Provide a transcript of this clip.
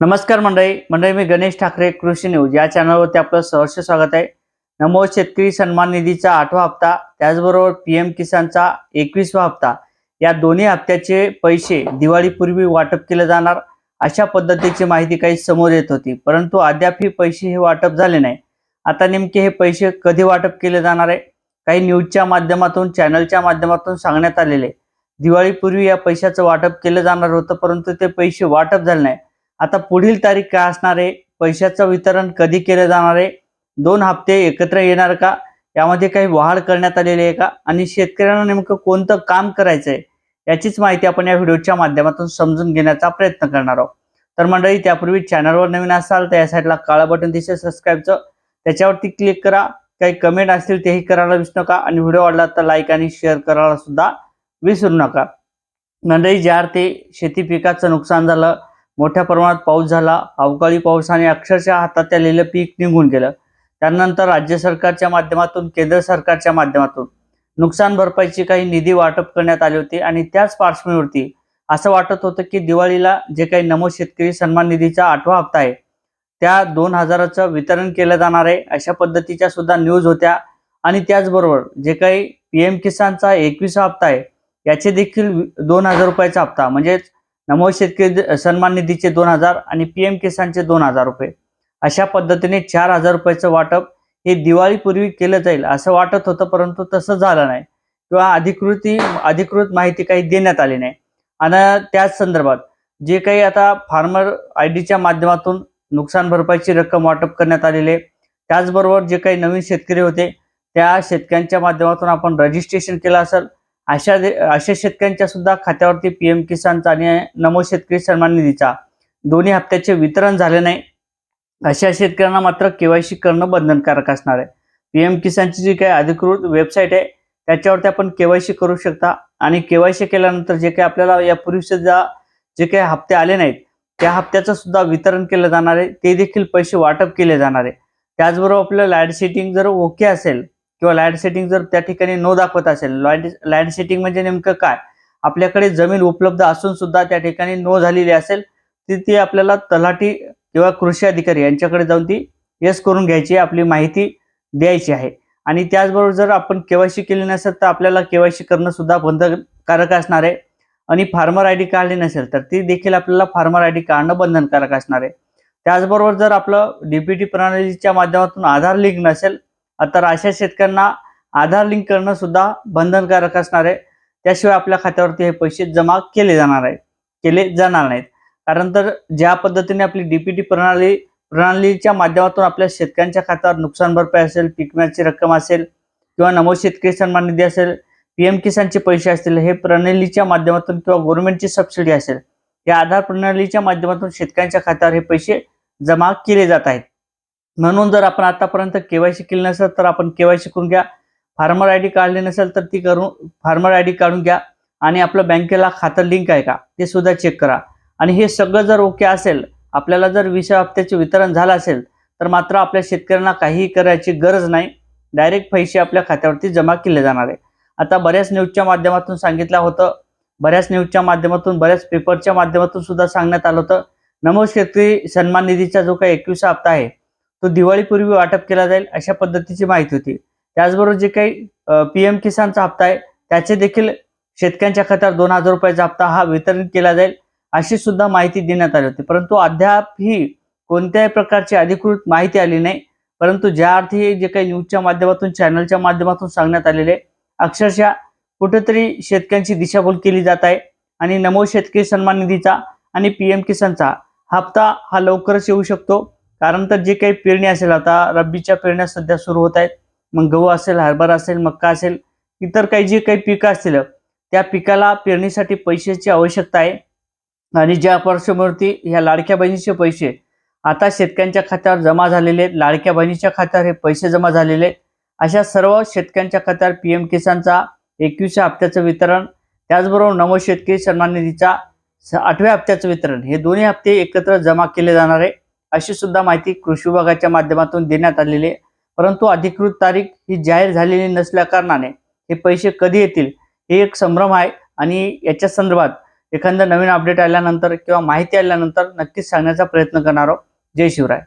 नमस्कार मंडळी. मंडळी मी गणेश ठाकरे कृषी न्यूज. या चॅनलवरती आपलं सहर्ष स्वागत आहे. नमो शेतकरी सन्मान निधीचा आठवा हप्ता त्याचबरोबर पी एम किसानचा एकवीसवा हप्ता. या दोन्ही हप्त्याचे पैसे दिवाळीपूर्वी वाटप केले जाणार. अशा पद्धतीची माहिती काही समोर येत होती. परंतु अद्याप ही पैसे हे वाटप झाले नाही. आता नेमके हे पैसे कधी वाटप केले जाणार आहे? काही न्यूजच्या माध्यमातून चॅनलच्या माध्यमातून सांगण्यात आलेले दिवाळीपूर्वी या पैशाचं वाटप केलं जाणार होतं परंतु ते पैसे वाटप झाले नाही. आता पुढील तारीख काय असणार आहे? पैशाचं वितरण कधी केलं जाणार आहे? दोन हप्ते एकत्र येणार का? यामध्ये काही वाढ करण्यात आलेली आहे का? आणि शेतकऱ्यांना नेमकं कोणतं काम करायचं आहे याचीच माहिती आपण या व्हिडिओच्या माध्यमातून समजून घेण्याचा प्रयत्न करणार आहोत. तर मंडळी त्यापूर्वी चॅनलवर नवीन असाल तर या साईडला काळा बटन दिसेल सबस्क्राईबचं त्याच्यावरती क्लिक करा. काही कमेंट असतील तेही करायला विसरू नका. आणि व्हिडिओ आवडला तर लाईक आणि शेअर करायला सुद्धा विसरू नका. मंडळी ज्या अर्थी शेती पिकाचं नुकसान झालं मोठ्या प्रमाणात पाऊस झाला. अवकाळी पावसाने अक्षरशः हातात आलेलं पीक निघून गेलं. त्यानंतर राज्य सरकारच्या माध्यमातून केंद्र सरकारच्या माध्यमातून नुकसान भरपाईची काही निधी वाटप करण्यात आली होती आणि त्याच पार्श्वभूमीवरती असं वाटत होतं की दिवाळीला जे काही नमो शेतकरी सन्मान निधीचा आठवा हप्ता आहे त्या दोन हजाराचं वितरण केलं जाणार आहे अशा पद्धतीच्या सुद्धा न्यूज होत्या. आणि त्याचबरोबर जे काही पी एम किसानचा एकवीसा हप्ता आहे याचे देखील दोन हजार रुपयाचा हप्ता. म्हणजेच नमो शेतकरी सन्मान निधीचे दोन हजार आणि पी एम किसानचे दोन हजार रुपये. अशा पद्धतीने चार हजार रुपयाचं वाटप हे दिवाळीपूर्वी केलं जाईल असं वाटत होतं परंतु तसं झालं नाही किंवा अधिकृती अधिकृत माहिती काही देण्यात आली नाही. आणि त्याच संदर्भात जे काही आता फार्मर आय डीच्या माध्यमातून नुकसान भरपाईची रक्कम वाटप करण्यात आलेली आहे त्याचबरोबर जे काही नवीन शेतकरी होते त्या शेतकऱ्यांच्या माध्यमातून आपण रजिस्ट्रेशन केलं असेल अशा दे- अशा शेतकऱ्यांच्या सुद्धा खात्यावरती पी एम किसानचा आणि नमो शेतकरी सन्मान निधीचा दोन्ही हप्त्याचे वितरण झाले नाही. अशा शेतकऱ्यांना मात्र केवायसी करणं बंधनकारक असणार आहे. पी एम किसानची जी काही अधिकृत वेबसाईट आहे त्याच्यावरती आपण केवायसी करू शकता. आणि केवायसी केल्यानंतर जे काही आपल्याला यापूर्वी सुद्धा जे काही हप्ते आले नाहीत त्या हप्त्याचं सुद्धा वितरण केलं जाणार आहे. ते देखील पैसे वाटप केले जाणार आहे. त्याचबरोबर आपलं लाइट सेटिंग जर ओके असेल किंवा लँड सेटिंग जर त्या ठिकाणी नो दाखवत असेल लँड लँड सेटिंग म्हणजे नेमकं काय? आपल्याकडे जमीन उपलब्ध असून सुद्धा त्या ठिकाणी नो झालेली असेल ती ती आपल्याला तलाठी किंवा कृषी अधिकारी यांच्याकडे जाऊन ती येस करून घ्यायची आपली माहिती द्यायची आहे. आणि त्याचबरोबर जर आपण केवायसी केली नसेल तर आपल्याला केवायसी करणं सुद्धा बंधनकारक असणार आहे. आणि फार्मर आय डी काढली नसेल तर ती देखील आपल्याला फार्मर आय डी काढणं बंधनकारक असणार आहे. त्याचबरोबर जर आपलं डीपीटी प्रणालीच्या माध्यमातून आधार लिंक नसेल तर अशा शेतकऱ्यांना आधार लिंक करणं सुद्धा बंधनकारक असणार आहे. त्याशिवाय आपल्या खात्यावरती हे पैसे जमा केले जाणार आहेत. केले जाणार नाहीत. कारण तर ज्या पद्धतीने आपली डीपीटी प्रणाली प्रणालीच्या माध्यमातून आपल्या शेतकऱ्यांच्या खात्यावर नुकसान भरपाई असेल पीक विम्याची रक्कम असेल किंवा नमो शेतकरी सन्मान निधी असेल पीएम किसानचे पैसे असतील हे प्रणालीच्या माध्यमातून किंवा गव्हर्नमेंटची सबसिडी असेल या आधार प्रणालीच्या माध्यमातून शेतकऱ्यांच्या खात्यावर हे पैसे जमा केले जात आहेत. म्हणून जर आपण आतापर्यंत केवायसी केली नसेल तर आपण केवायसी करून घ्या. फार्मर आय डी काढली नसेल तर ती करून फार्मर आय डी काढून घ्या. आणि आपलं बँकेला खातं लिंक आहे का? ते सुद्धा चेक करा. आणि हे सगळं जर ओके असेल आपल्याला जर विषय हप्त्याचे वितरण झालं असेल तर मात्र आपल्या शेतकऱ्यांना काहीही करायची गरज नाही. डायरेक्ट पैसे आपल्या खात्यावरती जमा केले जाणार आहे. आता बऱ्याच न्यूजच्या माध्यमातून सांगितलं होतं. बऱ्याच न्यूजच्या माध्यमातून बऱ्याच पेपरच्या माध्यमातून सुद्धा सांगण्यात आलं होतं. नमो शेतकरी सन्मान निधीचा जो काही एकवीसा हप्ता आहे तो दिवाळीपूर्वी वाटप केला जाईल अशा पद्धतीची माहिती होती. त्याचबरोबर जे काही पी एम किसानचा हप्ता आहे त्याचे देखील शेतकऱ्यांच्या खात्यावर दोन हजार रुपयाचा हप्ता हा वितरित केला जाईल अशी सुद्धा माहिती देण्यात आली होती. परंतु अद्याप ही कोणत्याही प्रकारची अधिकृत माहिती आली नाही. परंतु ज्या अर्थी जे काही न्यूजच्या माध्यमातून चॅनलच्या माध्यमातून सांगण्यात आलेले अक्षरशः कुठेतरी शेतकऱ्यांची दिशाभूल केली जात आहे आणि नमो शेतकरी सन्मान निधीचा आणि पी एम किसानचा हप्ता हा लवकरच येऊ शकतो. कारण तर जे काही पेरणी असेल आता रब्बीच्या पेरण्या सध्या सुरू होत आहेत. मग गहू असेल हरभरा असेल मक्का असेल इतर काही जे काही पिकं असतील त्या पिकाला पेरणीसाठी पैशाची आवश्यकता आहे. आणि ज्या पार्श्वभूमीवरती ह्या लाडक्या बहिणीचे पैसे आता शेतकऱ्यांच्या खात्यावर जमा झालेले आहेत. लाडक्या बहिणीच्या खात्यावर हे पैसे जमा झालेले आहेत. अशा सर्व शेतकऱ्यांच्या खात्यावर पी एम किसानचा एकवीसच्या हप्त्याचं वितरण त्याचबरोबर नमो शेतकरी सन्मान निधीचा स- आठव्या हप्त्याचं वितरण हे दोन्ही हप्ते एकत्र जमा केले जाणार आहे. अशी सुद्धा माहिती कृषी विभागाच्या माध्यमातून देण्यात आलेली आहे. परंतु अधिकृत तारीख ही जाहीर झालेली नसल्या कारणाने हे पैसे कधी येतील हे एक संभ्रम आहे आणि याच्या संदर्भात एखादं नवीन अपडेट आल्यानंतर किंवा माहिती आल्यानंतर नक्कीच सांगण्याचा प्रयत्न करणार आहोत. जय शिवराय.